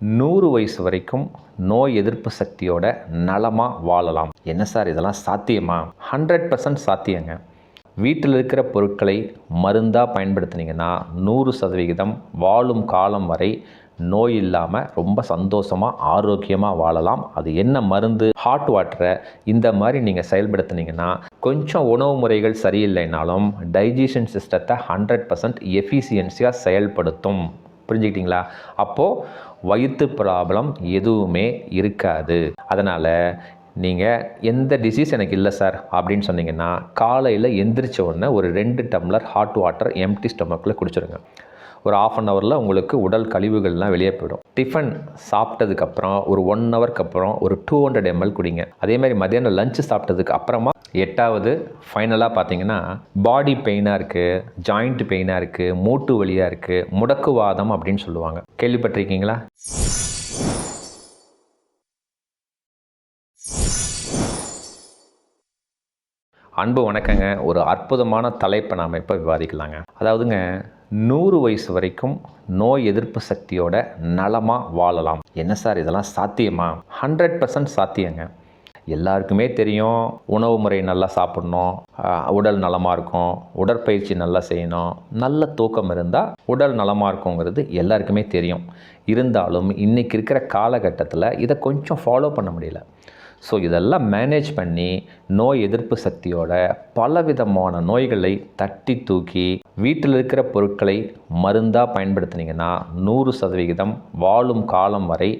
நூறு வயசு வரைக்கும் நோய் எதிர்ப்பு சக்தியோட நலமாக வாழலாம். என்ன சார் இதெல்லாம் சாத்தியமா? ஹண்ட்ரட் பர்சன்ட் சாத்தியங்க. வீட்டில் இருக்கிற பொருட்களை மருந்தாக பயன்படுத்துனீங்கன்னா நூறு சதவிகிதம் வாழும் காலம் வரை நோய் இல்லாமல் ரொம்ப சந்தோஷமாக ஆரோக்கியமாக வாழலாம். அது என்ன மருந்து? ஹாட் வாட்டரை இந்த மாதிரி நீங்கள் செயல்படுத்தினீங்கன்னா கொஞ்சம் உணவு முறைகள் சரியில்லைனாலும் டைஜஷன் சிஸ்டத்தை ஹண்ட்ரட் பர்சன்ட் எஃபிசியன்சியாக செயல்படுத்தும். புரிஞ்சுக்கிட்டீங்களா? அப்போது வயிற்று ப்ராப்ளம் எதுவுமே இருக்காது. அதனால் நீங்கள் எந்த டிசீஸ் எனக்கு இல்லை சார் அப்படின்னு சொன்னீங்கன்னா காலையில் எந்திரிச்ச உடனே ஒரு ரெண்டு டம்ளர் ஹாட் வாட்டர் எம்டி ஸ்டொமக்கில் குடிச்சிருங்க. ஒரு ஆஃப் அன் ஹவரில் உங்களுக்கு உடல் கழிவுகள்லாம் வெளியே போயிடும். டிஃபன் சாப்பிட்டதுக்கப்புறம் ஒரு ஒன் ஹவருக்கு அப்புறம் ஒரு டூ ஹண்ட்ரட் எம்எல் குடிங்க. அதே மாதிரி மதியானம் லஞ்சு சாப்பிட்டதுக்கு அப்புறமா எட்டாவது ஃபைனலாக பார்த்தீங்கன்னா பாடி பெயினாக இருக்குது ஜாயிண்ட் பெயினாக இருக்குது மூட்டு வலியாக இருக்குது முடக்குவாதம் அப்படின்னு சொல்லுவாங்க. கேள்விப்பட்டிருக்கீங்களா? அன்பு வணக்கங்க. ஒரு அற்புதமான தலைப்பை நாம் இப்போ விவாதிக்கலாங்க. அதாவதுங்க நூறு வயசு வரைக்கும் நோய் எதிர்ப்பு சக்தியோட நலமாக வாழலாம். என்ன சார் இதெல்லாம் சாத்தியமா? ஹண்ட்ரட் பர்சன்ட் சாத்தியங்க. எல்லாருக்குமே தெரியும் உணவு முறை நல்லா சாப்பிடணும் உடல் நலமாக இருக்கும் உடற்பயிற்சி நல்லா செய்யணும் நல்ல தூக்கம் இருந்தால் உடல் நலமாக இருக்குங்கிறது எல்லாருக்குமே தெரியும். இருந்தாலும் இன்றைக்கி இருக்கிற காலகட்டத்தில் இதை கொஞ்சம் ஃபாலோ பண்ண முடியல. ஸோ இதெல்லாம் மேனேஜ் பண்ணி நோய் எதிர்ப்பு சக்தியோட பலவிதமான நோய்களை தட்டி தூக்கி வீட்டில் இருக்கிற பொருட்களை மருந்தாக பயன்படுத்துனீங்கன்னா நூறு சதவிகிதம் வாழும் காலம் வரை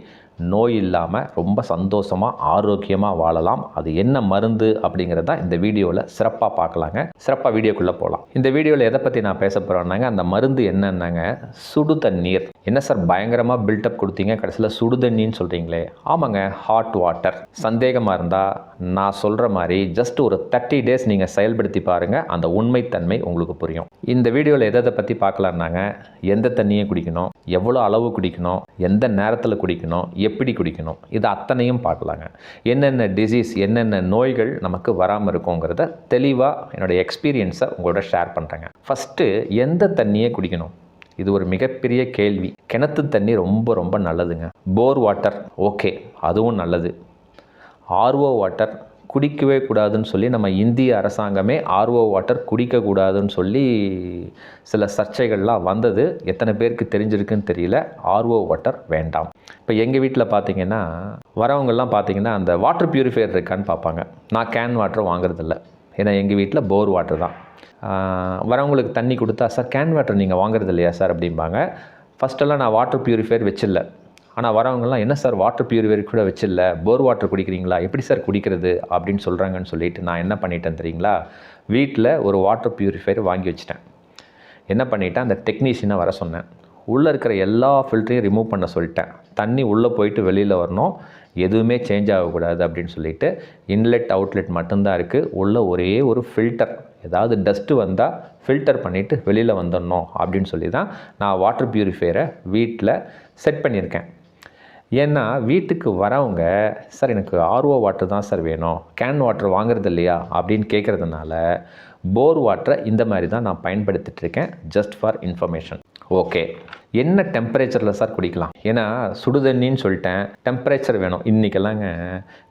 நோய் இல்லாமல் ரொம்ப சந்தோஷமாக ஆரோக்கியமாக வாழலாம். அது என்ன மருந்து அப்படிங்கிறத இந்த வீடியோவில் சிறப்பாக பார்க்கலாங்க. சிறப்பாக வீடியோக்குள்ளே போகலாம் இந்த வீடியோவில் எதை பற்றி நான் பேச போகிறேன்னாங்க அந்த மருந்து என்னன்னாங்க? சுடு தண்ணீர். என்ன சார் பயங்கரமாக பில்டப் கொடுத்தீங்க? கடைசியில் சுடு தண்ணின்னு சொல்கிறீங்களே ஆமாங்க ஹாட் வாட்டர் சந்தேகமாக இருந்தால் நான் சொல்கிற மாதிரி ஜஸ்ட் ஒரு தேர்ட்டி டேஸ் நீங்கள் செயல்படுத்தி பாருங்கள் அந்த உண்மைத்தன்மை உங்களுக்கு புரியும். இந்த வீடியோவில் எதை எதை பற்றி பார்க்கலான்னாங்க? எந்த தண்ணியை குடிக்கணும்? எவ்வளோ அளவு குடிக்கணும்? எந்த நேரத்தில் குடிக்கணும்? எப்படி குடிக்கணும்? இது அத்தனையும் பார்க்கலாங்க. என்னென்ன டிசீஸ் என்னென்ன நோய்கள் நமக்கு வராமல் இருக்குங்கிறத தெளிவாக என்னோடய எக்ஸ்பீரியன்ஸை உங்களோட ஷேர் பண்ணுறேங்க ஃபஸ்ட்டு எந்த தண்ணியை குடிக்கணும்? இது ஒரு மிகப்பெரிய கேள்வி. கிணத்து தண்ணி ரொம்ப ரொம்ப நல்லதுங்க. போர் வாட்டர் ஓகே அதுவும் நல்லது. ஆர்ஓ வாட்டர் குடிக்கவே கூடாதுன்னு சொல்லி நம்ம இந்திய அரசாங்கமே ஆர்ஓ வாட்டர் குடிக்கக்கூடாதுன்னு சொல்லி சில சர்ச்சைகள்லாம் வந்தது. எத்தனை பேருக்கு தெரிஞ்சிருக்குன்னு தெரியல. ஆர்ஓ வாட்டர் வேண்டாம். இப்போ எங்கள் வீட்டில் பார்த்தீங்கன்னா வரவங்கள்லாம் பார்த்தீங்கன்னா அந்த வாட்டர் பியூரிஃபையர் இருக்கான்னு பார்ப்பாங்க நான் கேன் வாட்டர் வாங்குறதில்ல. ஏன்னா எங்கள் வீட்டில் போர் வாட்டர் தான். வரவங்களுக்கு தண்ணி கொடுத்தா சார் கேன் வாட்டர் நீங்கள் வாங்குறது இல்லையா சார்? அப்படிம்பாங்க. ஃபஸ்ட்டெல்லாம் நான் வாட்டர் பியூரிஃபையர் வச்சில்ல. ஆனால் வரவங்கலாம் என்ன சார் வாட்டர் பியூரிஃபையர் கூட வச்சில்ல? போர் வாட்டர் குடிக்கிறீங்களா? எப்படி சார் குடிக்கிறது? அப்படின்னு சொல்கிறாங்கன்னு சொல்லிட்டு நான் என்ன பண்ணிட்டேன் தெரியுங்களா? வீட்டில் ஒரு வாட்டர் பியூரிஃபையர் வாங்கி வச்சிட்டேன். என்ன பண்ணிட்டேன்? அந்த டெக்னீஷியனை வர சொன்னேன். உள்ளே இருக்கிற எல்லா ஃபில்டரையும் ரிமூவ் பண்ண சொல்லிட்டேன். தண்ணி உள்ளே போயிட்டு வெளியில் வரணும். எதுவுமே சேஞ்ச் ஆகக்கூடாது அப்படின்னு சொல்லிட்டு இன்லெட் அவுட்லெட் மட்டும்தான் இருக்குது உள்ள ஒரே ஒரு ஃபில்டர் ஏதாவது டஸ்ட்டு வந்தால் ஃபில்டர் பண்ணிவிட்டு வெளியில் வந்துடணும் அப்படின்னு சொல்லி தான் நான் வாட்டர் பியூரிஃபையரை வீட்டில் செட் பண்ணியிருக்கேன். ஏன்னா வீட்டுக்கு வரவங்க சார் எனக்கு ஆர்ஓ வாட்டர் தான் சார் வேணும். கேன் வாட்டர் வாங்குறது இல்லையா? அப்படின்னு கேட்குறதுனால போர் வாட்டரை இந்த மாதிரி தான் நான் பயன்படுத்திட்டு இருக்கேன் ஜஸ்ட் ஃபார் இன்ஃபர்மேஷன் ஓகே என்ன டெம்பரேச்சரில் சார் குடிக்கலாம்? ஏன்னா சுடுதண்ணின்னு சொல்லிட்டேன். டெம்பரேச்சர் வேணும். இன்றைக்கெல்லாங்க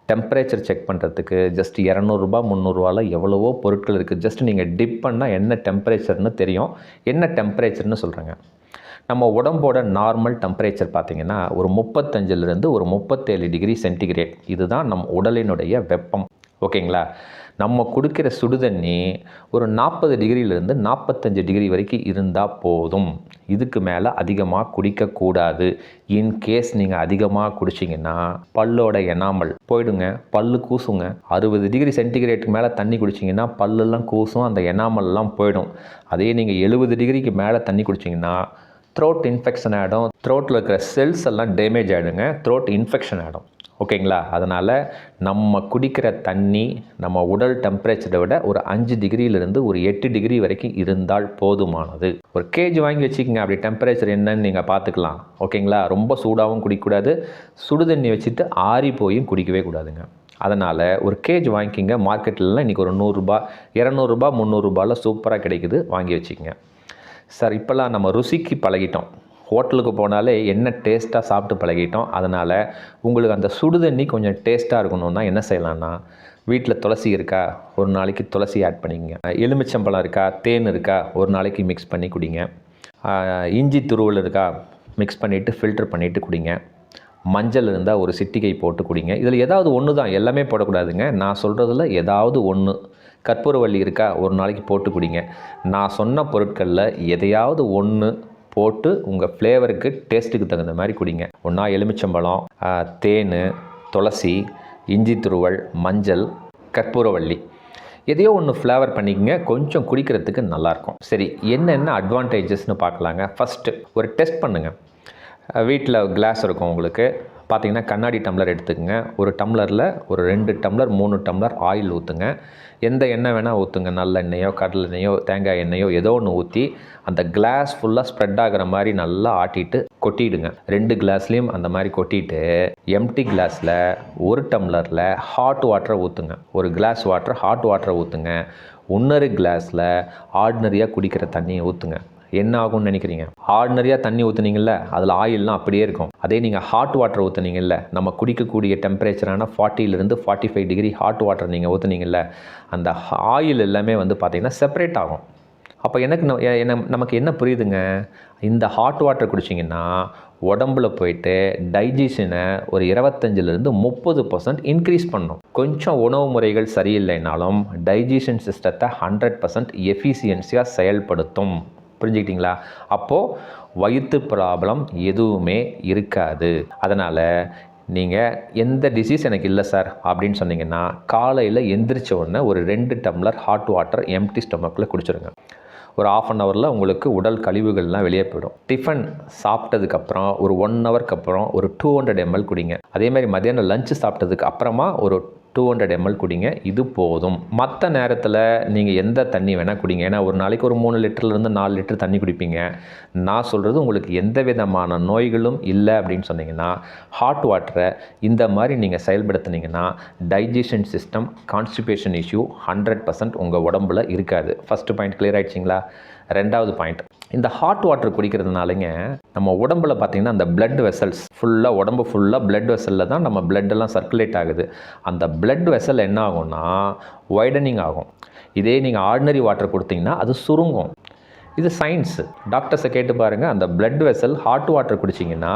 டெம்பரேச்சர் செக் பண்ணுறதுக்கு ஜஸ்ட் இரநூறுபா முந்நூறுரூவால எவ்வளவோ பொருட்கள் இருக்குது ஜஸ்ட் நீங்கள் டிப் பண்ணால் என்ன டெம்பரேச்சர்னு தெரியும். என்ன டெம்பரேச்சர்னு சொல்கிறேங்க நம்ம உடம்போட நார்மல் டெம்பரேச்சர் பார்த்திங்கன்னா ஒரு முப்பத்தஞ்சிலிருந்து ஒரு முப்பத்தேழு டிகிரி சென்டிகிரேட் இதுதான் நம் உடலினுடைய வெப்பம். ஓகேங்களா? நம்ம கொடுக்குற சுடுதண்ணி ஒரு நாற்பது டிகிரியிலேருந்து நாற்பத்தஞ்சு டிகிரி வரைக்கும் இருந்தால் போதும். இதுக்கு மேலே அதிகமாக குடிக்கக்கூடாது. இன்கேஸ் நீங்கள் அதிகமாக குடிச்சிங்கன்னா பல்லோட எனாமல் போயிடுங்க. பல்லு கூசுங்க. அறுபது டிகிரி சென்டிகிரேட்டுக்கு மேலே தண்ணி குடிச்சிங்கன்னா பல்லெல்லாம் கூசும் அந்த எனாமல்லாம் போயிடும். அதே நீங்கள் எழுபது டிகிரிக்கு மேலே தண்ணி குடிச்சிங்கன்னா த்ரோட் இன்ஃபெக்ஷன் ஆகிடும் த்ரோட்டில் இருக்கிற செல்ஸ் எல்லாம் டேமேஜ் ஆகிடுங்க த்ரோட் இன்ஃபெக்ஷன் ஆகிடும் ஓகேங்களா அதனால் நம்ம குடிக்கிற தண்ணி நம்ம உடல் டெம்பரேச்சரை விட ஒரு அஞ்சு டிகிரியிலிருந்து ஒரு எட்டு டிகிரி வரைக்கும் இருந்தால் போதுமானது. ஒரு கேஜ் வாங்கி வச்சுக்கோங்க. அப்படி டெம்பரேச்சர் என்னன்னு நீங்கள் பார்த்துக்கலாம். ஓகேங்களா ரொம்ப சூடாகவும் குடிக்கக்கூடாது. சுடு தண்ணி வச்சுட்டு ஆறி போயும் குடிக்கவே கூடாதுங்க. அதனால் ஒரு கேஜ் வாங்கிக்கிங்க. மார்க்கெட்லலாம் இன்றைக்கி ஒரு நூறுரூபா இரநூறுபா முந்நூறுரூபாவில் சூப்பராக கிடைக்குது. வாங்கி வச்சுக்கோங்க. சார் இப்போல்லாம் நம்ம ருசிக்கு பழகிட்டோம். ஹோட்டலுக்கு போனாலே என்ன டேஸ்ட்டாக சாப்பிட்டு பழகிட்டோம். அதனால் உங்களுக்கு அந்த சுடுதண்ணி கொஞ்சம் டேஸ்ட்டாக இருக்கணும்னா என்ன செய்யலாம்னா வீட்டில் துளசி இருக்கா? ஒரு நாளைக்கு துளசி ஆட் பண்ணிக்கங்க. எலுமிச்சம்பழம் இருக்கா? தேன் இருக்கா? ஒரு நாளைக்கு மிக்ஸ் பண்ணி குடிங்க. இஞ்சி துருவல் இருக்கா? மிக்ஸ் பண்ணிவிட்டு ஃபில்டர் பண்ணிவிட்டு குடிங்க. மஞ்சள் இருந்தால் ஒரு சிட்டிகை போட்டு குடிங்க. இதில் ஏதாவது ஒன்று தான் எல்லாமே போடக்கூடாதுங்க. நான் சொல்கிறதுல ஏதாவது ஒன்று கற்பூரவள்ளி இருக்கா? ஒரு நாளைக்கு போட்டு குடிங்க. நான் சொன்ன பொருட்களில் எதையாவது ஒன்று போட்டு உங்கள் ஃப்ளேவருக்கு டேஸ்ட்டுக்கு தகுந்த மாதிரி குடிங்க. ஒன்றா எலுமிச்சம்பழம் தேன் துளசி இஞ்சி துருவல் மஞ்சள் கற்பூரவள்ளி. எதையோ ஒன்று ஃப்ளேவர் பண்ணிக்கங்க. கொஞ்சம் குடிக்கிறதுக்கு நல்லாயிருக்கும் சரி என்னென்ன அட்வான்டேஜஸ்னு பார்க்கலாங்க. ஃபஸ்ட்டு ஒரு டெஸ்ட் பண்ணுங்கள் வீட்டில் கிளாஸ் இருக்கும் உங்களுக்கு. பார்த்திங்கன்னா கண்ணாடி டம்ளர் எடுத்துக்கங்க. ஒரு டம்ளரில் ஒரு ரெண்டு டம்ளர் மூணு டம்ளர் ஆயில் ஊற்றுங்க எந்த எண்ணெய் வேணால் ஊற்றுங்க நல்ல எண்ணெயோ எண்ணெயோ தேங்காய் எண்ணெயோ ஏதோ ஒன்று ஊற்றி அந்த கிளாஸ் ஃபுல்லாக ஸ்ப்ரெட் ஆகிற மாதிரி நல்லா ஆட்டிட்டு கொட்டிடுங்க. ரெண்டு கிளாஸ்லேயும் அந்த மாதிரி கொட்டிட்டு எம்டி கிளாஸில் ஒரு டம்ளரில் ஹாட் வாட்டரை ஊற்றுங்க ஒரு கிளாஸ் வாட்டர் ஹாட் வாட்டரை ஊற்றுங்க இன்னொரு கிளாஸில் ஆர்டினரியாக குடிக்கிற தண்ணியை ஊற்றுங்க என்ன ஆகும்னு நினைக்கிறீங்க ஆர்டினரியாக தண்ணி ஊற்றுனீங்கல்ல அதில் ஆயில்லாம் அப்படியே இருக்கும். அதே நீங்கள் ஹாட் வாட்டர் ஊற்றுனீங்கல்ல நம்ம குடிக்கக்கூடிய டெம்பரேச்சரான ஃபார்ட்டிலிருந்து forty five degree hot water நீங்கள் ஊற்றுனீங்கல்ல அந்த ஆயில் எல்லாமே வந்து பார்த்திங்கன்னா செப்பரேட் ஆகும். அப்போ எனக்கு என்ன- நமக்கு என்ன புரியுதுங்க? இந்த ஹாட் வாட்டர் குடிச்சிங்கன்னா உடம்புல போயிட்டு டைஜஷனை ஒரு இருபத்தஞ்சிலேருந்து முப்பது பர்சன்ட் இன்க்ரீஸ் பண்ணும். கொஞ்சம் உணவு முறைகள் சரியில்லைனாலும் டைஜஷன் சிஸ்டத்தை ஹண்ட்ரட் பர்சன்ட் எஃபிஷியன்சியாக செயல்படுத்தும். புரிஞ்சுக்கிட்டீங்களா? அப்போது வயிற்று ப்ராப்ளம் எதுவுமே இருக்காது. அதனால் நீங்கள் எந்த டிசீஸ் எனக்கு இல்லை சார் அப்படின்னு சொன்னீங்கன்னா காலையில் எந்திரிச்ச உடனே ஒரு ரெண்டு டம்ளர் ஹாட் வாட்டர் எம்டி ஸ்டொமக்கில் குடிச்சிருங்க. ஒரு ஆஃப் அன் ஹவரில் உங்களுக்கு உடல் கழிவுகள்லாம் வெளியே போயிடும். டிஃபன் சாப்பிட்டதுக்கப்புறம் ஒரு ஒன் ஹவருக்கு அப்புறம் ஒரு டூ ஹண்ட்ரட் எம்எல் குடிங்க. அதே மாதிரி மதியானம் லஞ்சு சாப்பிட்டதுக்கு அப்புறமா ஒரு டூ ஹண்ட்ரட் எம்எல் குடிங்க இது போதும். மற்ற நேரத்தில் நீங்கள் எந்த தண்ணி வேணால் குடிங்க. ஏன்னா ஒரு நாளைக்கு ஒரு மூணு லிட்டர்லேருந்து நாலு லிட்டர் தண்ணி குடிப்பீங்க. நான் சொல்கிறது உங்களுக்கு எந்த விதமான நோய்களும் இல்லை அப்படின்னு சொன்னீங்கன்னா ஹாட் வாட்டரை இந்த மாதிரி நீங்கள் செயல்படுத்துனீங்கன்னா digestion system constipation issue hundred percent உங்கள் உடம்புல இருக்காது. ஃபஸ்ட்டு பாயிண்ட் கிளியர் ஆகிடுச்சிங்களா ரெண்டாவது பாயிண்ட் இந்த ஹாட் வாட்டர் குடிக்கிறதுனாலங்க நம்ம உடம்புல பார்த்தீங்கன்னா அந்த பிளட் வெசல்ஸ் ஃபுல்லாக உடம்பு ஃபுல்லாக பிளட் வெசலில் தான் நம்ம பிளட்டெல்லாம் எல்லாம் சர்க்குலேட் ஆகுது. அந்த பிளட் வெசல் என்ன ஆகும்னா வைடனிங் ஆகும். இதே நீங்கள் ஆர்டினரி வாட்டர் கொடுத்தீங்கன்னா அது சுருங்கும். இது சயின்ஸு டாக்டர்ஸை கேட்டு பாருங்கள் அந்த பிளட் வெசல் ஹாட் வாட்டர் குடிச்சிங்கன்னா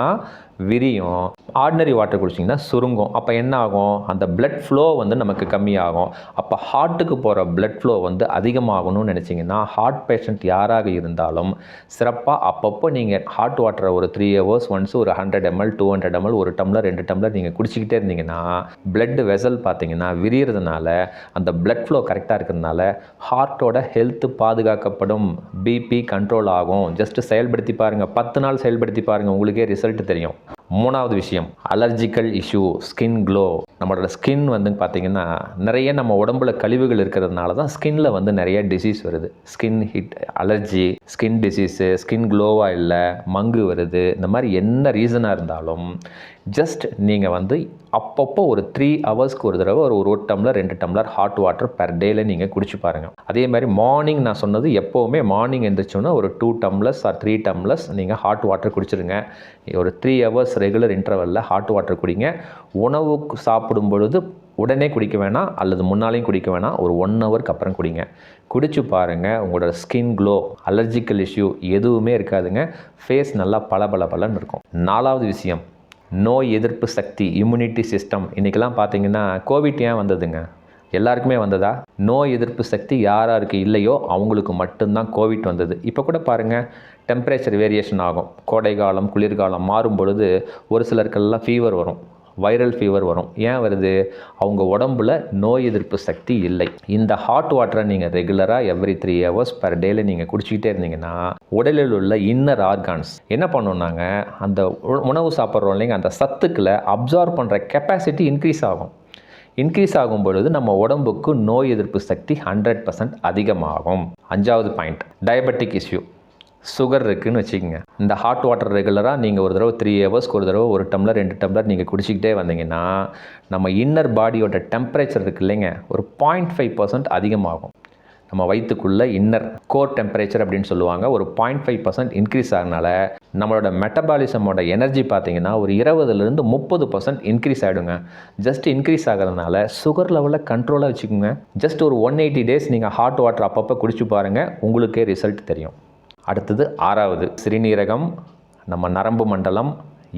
விரியும். ஆர்டினரி வாட்டர் குடிச்சிங்கன்னா சுருங்கும். அப்போ என்ன ஆகும் அந்த பிளட் ஃப்ளோ வந்து நமக்கு கம்மியாகும். அப்போ ஹார்ட்டுக்கு போகிற பிளட் ஃப்ளோ வந்து அதிகமாகணும்னு நினச்சிங்கன்னா ஹார்ட் பேஷண்ட் யாராக இருந்தாலும் சிறப்பாக அப்பப்போ நீங்கள் ஹாட் வாட்டரை ஒரு த்ரீ ஹவர்ஸ் ஒன்ஸ் ஒரு hundred ML two hundred ML ஒரு டம்ளர் ரெண்டு டம்ளர் நீங்கள் குடிச்சிக்கிட்டே இருந்தீங்கன்னா பிளட் வெசல் பார்த்தீங்கன்னா விரியறதுனால அந்த பிளட் ஃப்ளோ கரெக்டாக இருக்கிறதுனால ஹார்ட்டோட ஹெல்த்து பாதுகாக்கப்படும். பிபி கண்ட்ரோல் ஆகும். ஜஸ்ட்டு செயல்படுத்தி பாருங்கள் பத்து நாள் செயல்படுத்தி பாருங்கள் உங்களுக்கே ரிசல்ட் தெரியும். மூணாவது விஷயம் அலர்ஜிக்கல் இஷ்யூ ஸ்கின் க்ளோ நம்மளோட ஸ்கின் வந்து பார்த்திங்கன்னா நிறைய நம்ம உடம்புல கழிவுகள் இருக்கிறதுனால தான் ஸ்கின்ல வந்து நிறைய டிசீஸ் வருது. Skin hit allergy skin disease skin க்ளோவாக இல்லை மங்கு வருது. இந்த மாதிரி என்ன ரீசனாக இருந்தாலும் ஜஸ்ட் நீங்கள் வந்து அப்பப்போ ஒரு த்ரீ ஹவர்ஸ்க்கு ஒரு தடவை ஒரு ஒரு டம்ளர் ரெண்டு டம்ளர் ஹாட் வாட்டர் பெர் டேல நீங்கள் குடிச்சு பாருங்கள் அதே மாதிரி மார்னிங் நான் சொன்னது எப்போவுமே மார்னிங் எந்திரிச்சோன்னா ஒரு two tumblers or three tumblers நீங்கள் ஹாட் வாட்டர் குடிச்சிருங்க. ஒரு த்ரீ ஹவர்ஸ் ரெகுலர் இன்டர்வலில் ஹாட் வாட்டர் குடிங்க. உணவு சாப்பிடும் பொழுது உடனே குடிக்க வேணாம் அல்லது முன்னாலையும் குடிக்க வேணாம். ஒரு ஒன் ஹவருக்கு அப்புறம் குடிங்க. குடிச்சு பாருங்கள் உங்களோட ஸ்கின் க்ளோ அலர்ஜிக்கல் இஷ்யூ எதுவுமே இருக்காதுங்க. ஃபேஸ் நல்லா பல பல பலன்னு இருக்கும். நாலாவது விஷயம் நோய் எதிர்ப்பு சக்தி இம்யூனிட்டி சிஸ்டம் இன்றைக்கெல்லாம் பார்த்தீங்கன்னா கோவிட் ஏன் வந்ததுங்க? எல்லாருக்குமே வந்ததா? நோய் எதிர்ப்பு சக்தி யார் யாருக்கு இல்லையோ அவங்களுக்கு மட்டும்தான் கோவிட் வந்தது. இப்போ கூட பாருங்கள் டெம்பரேச்சர் வேரியேஷன் ஆகும். கோடை காலம் குளிர்காலம் மாறும் பொழுது ஒரு சிலருக்கெல்லாம் ஃபீவர் வரும். வைரல் ஃபீவர் வரும். ஏன் வருது? அவங்க உடம்புல நோய் எதிர்ப்பு சக்தி இல்லை. இந்த ஹாட் வாட்டரை நீங்கள் ரெகுலராக எவ்ரி த்ரீ ஹவர்ஸ் பர் டேல நீங்கள் குடிச்சிக்கிட்டே இருந்தீங்கன்னா உடலில் உள்ள இன்னர் ஆர்கான்ஸ் என்ன பண்ணுனாங்க அந்த உணவு சாப்பிட்றோம் இல்லைங்க அந்த சத்துக்களை அப்சார்ப் பண்ணுற கெப்பாசிட்டி இன்க்ரீஸ் ஆகும். இன்க்ரீஸ் ஆகும் பொழுது நம்ம உடம்புக்கு நோய் எதிர்ப்பு சக்தி ஹண்ட்ரட் பர்சன்ட் அதிகமாகும். அஞ்சாவது பாயிண்ட் டயபெட்டிக் இஷ்யூ சுகர் இருக்குதுன்னு வச்சுக்கோங்க. இந்த ஹாட் வாட்டர் ரெகுலராக நீங்கள் ஒரு தடவை த்ரீ ஹவர்ஸ்க்கு ஒரு தடவை ஒரு டம்ளர் ரெண்டு டம்ளர் நீங்கள் குடிச்சிக்கிட்டே வந்தீங்கன்னா நம்ம இன்னர் பாடியோட டெம்பரேச்சர் இருக்கு இல்லைங்க ஒரு பாயிண்ட் ஃபைவ் பர்சன்ட் அதிகமாகும். நம்ம வயிற்றுக்குள்ளே இன்னர் கோர் டெம்பரேச்சர் அப்படின்னு சொல்லுவாங்க ஒரு பாயிண்ட் ஃபைவ் பர்சன்ட் இன்க்ரீஸ் ஆகினால நம்மளோட மெட்டபாலிசமோட எனர்ஜி பார்த்தீங்கன்னா ஒரு இருபதுலேருந்து முப்பது பர்சன்ட் இன்க்ரீஸ் ஆகிடுங்க ஜஸ்ட் இன்க்ரீஸ் ஆகிறதுனால சுகர் லெவலில் கண்ட்ரோலாக வச்சுக்கோங்க. ஜஸ்ட் ஒரு ஒன் எயிட்டி டேஸ் நீங்கள் ஹாட் வாட்டர் அப்பப்போ குடிச்சு பாருங்கள் உங்களுக்கே ரிசல்ட் தெரியும். அடுத்தது ஆறாவது சிறுநீரகம் நம்ம நரம்பு மண்டலம்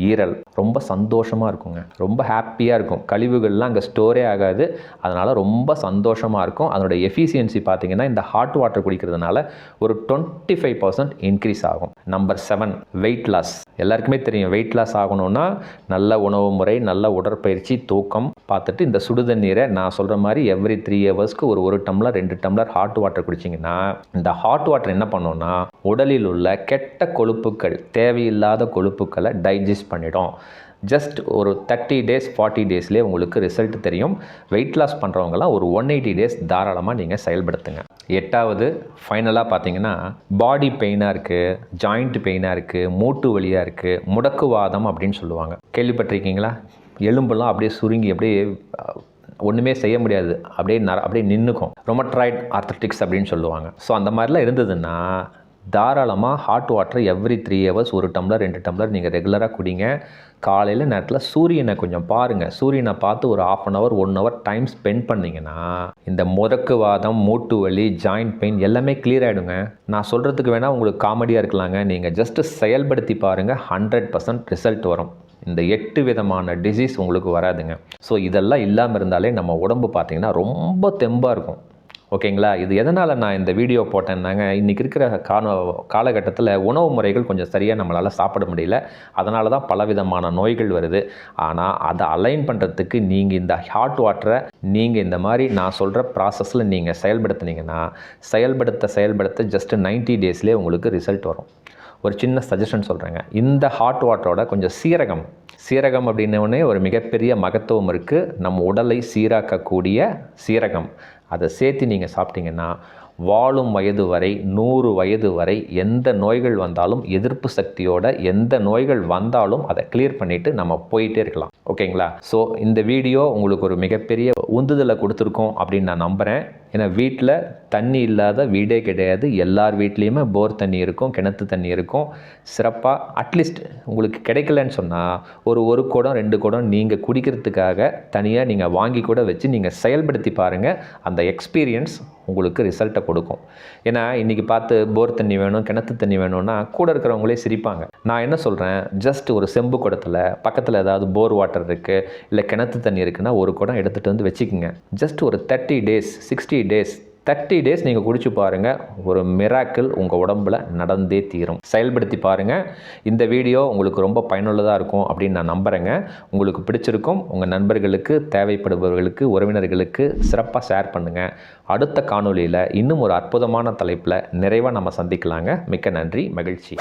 ஈரல். ரொம்ப சந்தோஷமாக இருக்குங்க. ரொம்ப ஹாப்பியாக இருக்கும். கழிவுகள்லாம் அங்கே ஸ்டோரே ஆகாது. அதனால் ரொம்ப சந்தோஷமாக இருக்கும். அதனோட எஃபிஷியன்சி பார்த்திங்கன்னா இந்த ஹாட் வாட்டர் குடிக்கிறதுனால ஒரு டுவெண்ட்டி ஃபைவ் பர்சன்ட் இன்க்ரீஸ் ஆகும். Number seven weight loss. எல்லாருக்குமே தெரியும் வெயிட் லாஸ் ஆகணும்னா நல்ல உணவு முறை நல்ல உடற்பயிற்சி தூக்கம். பார்த்துட்டு இந்த சுடுதண்ணீரை நான் சொல்கிற மாதிரி எவ்ரி த்ரீ ஹவர்ஸ்க்கு ஒரு ஒரு டம்ளர் ரெண்டு டம்ளர் ஹாட் வாட்டர் குடிச்சிங்கன்னா இந்த ஹாட் வாட்டர் என்ன பண்ணோன்னா உடலில் உள்ள கெட்ட கொழுப்புக்கள் தேவையில்லாத கொழுப்புக்களை டைஜஸ்ட் பண்ணிடும் ஜஸ்ட் ஒரு தேர்ட்டி டேஸ் ஃபார்ட்டி டேஸ்லேயே உங்களுக்கு ரிசல்ட் தெரியும். வெயிட் லாஸ் பண்ணுறவங்கலாம் ஒரு ஒன் எயிட்டி டேஸ் தாராளமாக நீங்கள் செயல்படுத்துங்க. எட்டாவது ஃபைனலாக பார்த்தீங்கன்னா பாடி பெயினாக இருக்குது ஜாயிண்ட் பெயினாக இருக்குது மூட்டு வழியாக இருக்குது முடக்குவாதம் அப்படின்னு சொல்லுவாங்க. கேள்விப்பட்டிருக்கீங்களா? எலும்பெல்லாம் அப்படியே சுருங்கி அப்படியே ஒன்றுமே செய்ய முடியாது. அப்படியே நர அப்படியே நின்றுக்கும் ரொமட்ராய்ட் ஆர்த்தட்டிக்ஸ் அப்படின்னு சொல்லுவாங்க. ஸோ அந்த மாதிரிலாம் இருந்ததுன்னா தாராளமாக hot water every three hours ஒரு டம்ளர் ரெண்டு டம்ளர் நீங்கள் ரெகுலராக குடிங்க. காலையில் நேரத்தில் சூரியனை கொஞ்சம் பாருங்கள் சூரியனை பார்த்து ஒரு half an hour one hour time spend பண்ணிங்கன்னா இந்த முடக்குவாதம் மூட்டு வலி ஜாயிண்ட் பெயின் எல்லாமே கிளியர் ஆகிடுங்க நான் சொல்கிறதுக்கு வேணால் உங்களுக்கு காமெடியாக இருக்கலாங்க. நீங்கள் ஜஸ்ட்டு செயல்படுத்தி பாருங்கள் ஹண்ட்ரட் பர்சன்ட் ரிசல்ட் வரும். இந்த எட்டு விதமான டிசீஸ் உங்களுக்கு வராதுங்க. ஸோ இதெல்லாம் இல்லாமல் இருந்தாலே நம்ம உடம்பு பார்த்திங்கன்னா ரொம்ப தெம்பாக இருக்கும். ஓகேங்களா? இது எதனால் நான் இந்த வீடியோ போட்டேன்னாங்க இன்றைக்கி இருக்கிற கால காலகட்டத்தில் உணவு முறைகள் கொஞ்சம் சரியாக நம்மளால் சாப்பிட முடியல. அதனால தான் பலவிதமான நோய்கள் வருது. ஆனால் அதை அலைன் பண்ணுறதுக்கு நீங்கள் இந்த ஹாட் வாட்டரை நீங்கள் இந்த மாதிரி நான் சொல்கிற ப்ராசஸில் நீங்கள் செயல்படுத்துனீங்கன்னா செயல்படுத்த செயல்படுத்த ஜஸ்ட் 90 டேஸ்லேயே உங்களுக்கு ரிசல்ட் வரும். ஒரு சின்ன சஜஷன் சொல்கிறேங்க இந்த ஹாட் வாட்டரோட கொஞ்சம் சீரகம். சீரகம் அப்படின்னோடனே ஒரு மிகப்பெரிய மகத்துவம் இருக்குது நம்ம உடலை சீராக்கக்கூடிய சீரகம். அதை சேர்த்து நீங்கள் சாப்பிட்டீங்கன்னா வாழும் வயது வரை நூறு வயது வரை எந்த நோய்கள் வந்தாலும் எதிர்ப்பு சக்தியோட எந்த நோய்கள் வந்தாலும் அதை கிளியர் பண்ணிவிட்டு நம்ம போயிட்டே இருக்கலாம். ஓகேங்களா? ஸோ இந்த வீடியோ உங்களுக்கு ஒரு மிகப்பெரிய உந்துதலை கொடுத்துருக்கோம் அப்படின்னு நான் நம்புகிறேன் ஏன்னா வீட்டில் தண்ணி இல்லாத வீடே கிடையாது. எல்லார் வீட்லேயுமே போர் தண்ணி இருக்கும் கிணத்து தண்ணி இருக்கும். சிறப்பாக அட்லீஸ்ட் உங்களுக்கு கிடைக்கலன்னு சொன்னால் ஒரு ஒரு குடம் ரெண்டு குடம் நீங்கள் குடிக்கிறதுக்காக தனியாக நீங்கள் வாங்கி கூட வச்சு நீங்கள் செயல்படுத்தி பாருங்கள் அந்த எக்ஸ்பீரியன்ஸ் உங்களுக்கு ரிசல்ட்டை கொடுக்கும். ஏன்னா இன்றைக்கி பார்த்து போர் தண்ணி வேணும் கிணத்து தண்ணி வேணும்னா கூட இருக்கிறவங்களே சிரிப்பாங்க. நான் என்ன சொல்கிறேன் ஜஸ்ட் ஒரு செம்பு குடத்தில் பக்கத்தில் ஏதாவது போர் வாட்டர் இருக்குது இல்லை கிணத்து தண்ணி இருக்குன்னா ஒரு குடம் எடுத்துகிட்டு வந்து வச்சுக்கோங்க. ஜஸ்ட் ஒரு thirty days sixty days thirty days நீங்கள் குடிச்சு பாருங்கள் ஒரு மிராக்கிள் உங்கள் உடம்புல நடந்தே தீரும். செயல்படுத்தி பாருங்கள் இந்த வீடியோ உங்களுக்கு ரொம்ப பயனுள்ளதாக இருக்கும் அப்படின்னு நான் நம்புகிறேங்க உங்களுக்கு பிடிச்சிருக்கும் உங்கள் நண்பர்களுக்கு தேவைப்படுபவர்களுக்கு உறவினர்களுக்கு சிறப்பாக ஷேர் பண்ணுங்கள் அடுத்த காணொளியில் இன்னும் ஒரு அற்புதமான தலைப்பில் நிறைவாக நம்ம சந்திக்கலாங்க. மிக்க நன்றி மகிழ்ச்சி.